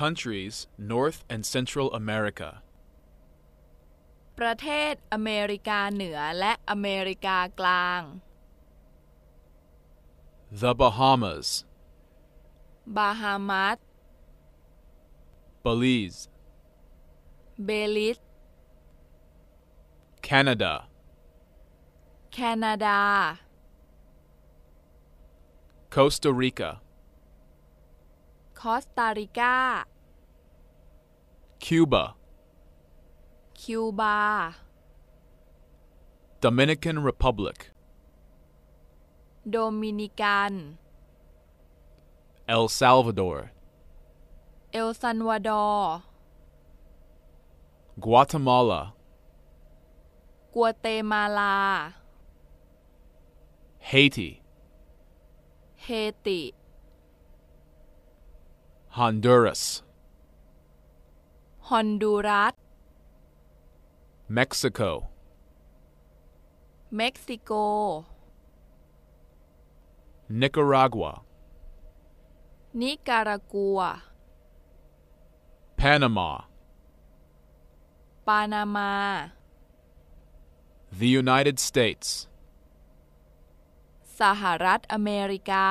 countries North and Central America ประเทศอเมริกาเหนือและอเมริกากลาง The Bahamas บาฮามัส Belize เบลิส Canada แคนาดา Costa Rica คอสตาริกา Cuba คิวบา Dominican Republic โดมินิกัน El Salvador เอลซันวาดอร์ Guatemala กัวเตมาลา Haiti เฮติ Honduras ฮอนดูรัส Mexico เม็กซิโก Nicaragua นิการากัว Panama ปานามา The United States สหรัฐอเมริกา